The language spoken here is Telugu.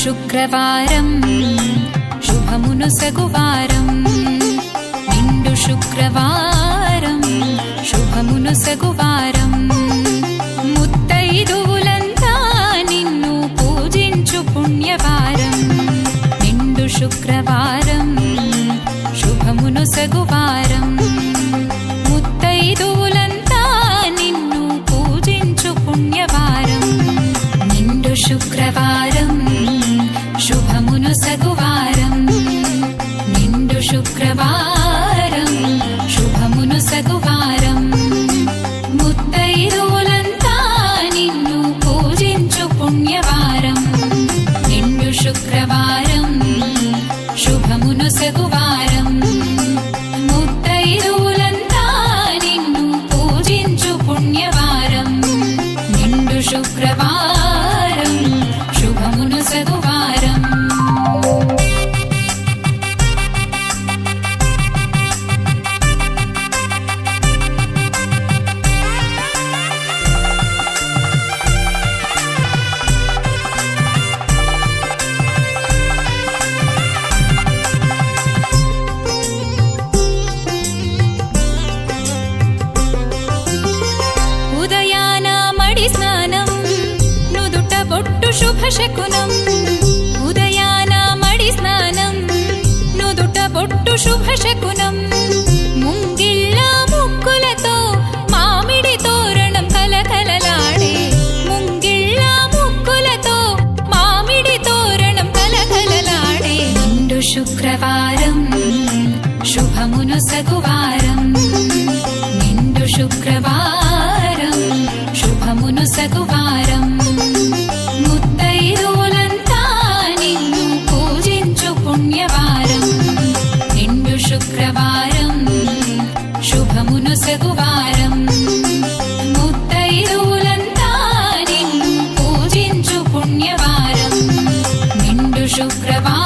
శుక్రవారం శుభమును సగువారం నిండు శుక్రవారం శుభమును సగువారం ముత్తైదువులంతా నిన్ను పూజించు పుణ్యవారం నిండు శుక్రవారం శుభమును సగువారం ముత్తైదువుల శుక్రవారం శుభమును సగువారం ముత్తైదువులంతా నిన్ను పూజించు పుణ్యవారం. నిండు శుక్రవారం శకునం ఉదయాన మడి స్నానం నుదుట బొట్టు శుభశకునం ముంగిళ్ళ ముక్కులతో మామిడి తోరణం కలకలలాడే. ముంగిళ్ళ ముక్కులతో మామిడి తోరణం కలకలలాడే. నిండు శుక్రవారం శుభమును సగువారం. నిండు శుక్రవారం. chukravan